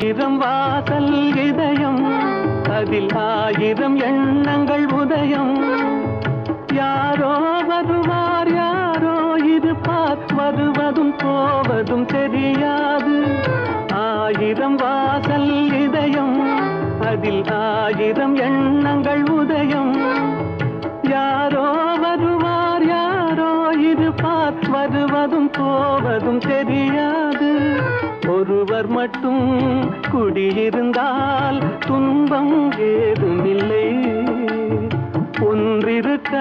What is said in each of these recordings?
ஆயிரம் வாசல் இதயம் அதில் ஆயிரம் எண்ணங்கள் உதயம். யாரோ வருவார் யாரோ இருப்பார் வருவதும் போவதும் தெரியாது. ஆயிரம் வாசல் இதயம் அதில் ஆயிரம் எண்ணங்கள் உதயம். யாரோ வருவார் யாரோ இருப்பார் வருவதும் போவதும் தெரியாது. ஒருவர் மட்டும் குடியிருந்தால் துன்பம் ஏதுமில்லை. ஒன்றிருக்க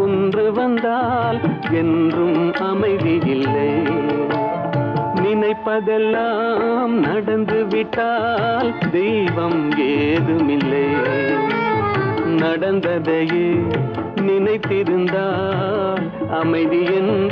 ஒன்று வந்தால் என்றும் அமைதி இல்லை. நினைப்பதெல்லாம் நடந்து விட்டால் தெய்வம் ஏதுமில்லை. நடந்ததையே நினைத்திருந்தால் அமைதி என்று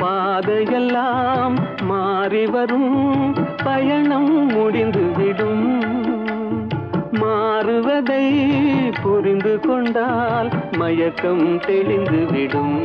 பாதையெல்லாம் மாறி வரும். பயணம் முடிந்துவிடும் மாறுவதை புரிந்து கொண்டால் மயக்கம் தெளிந்துவிடும்